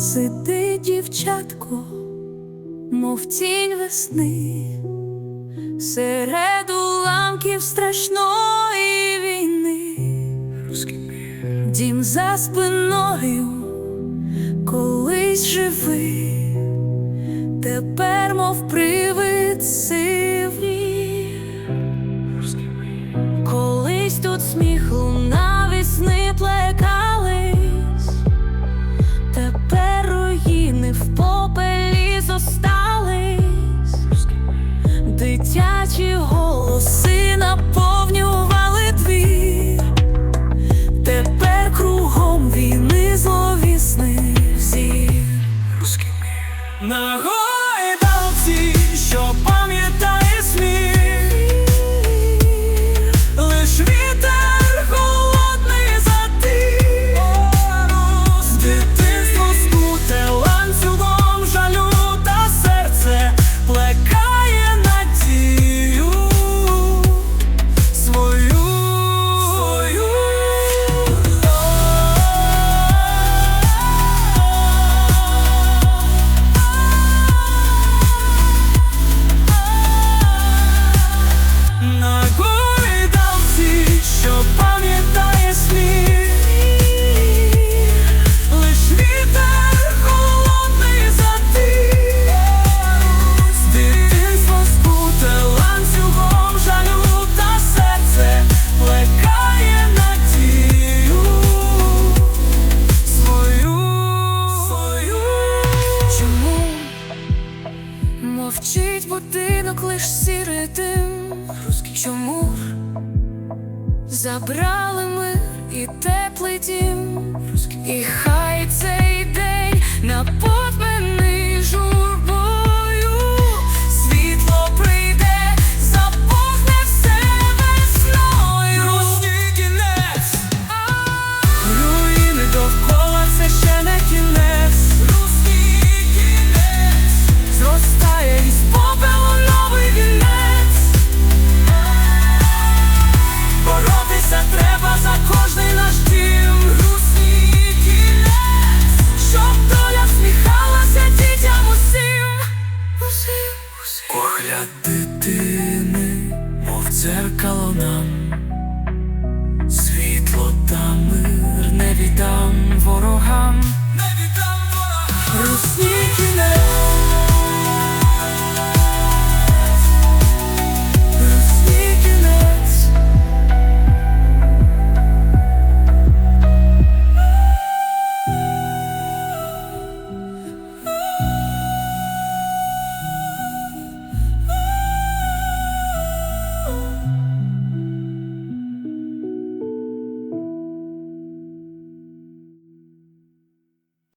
Сиди, дівчатко, мов тінь весни, серед уламків страшної війни, дім за спиною колись живий, тепер, мов привид сил. голоси наповнювали двір, тепер кругом війни зловісний всіх. На гойдалці ранок лиш сірий дим Чому забрали ми і теплий дім? І зеркало нам.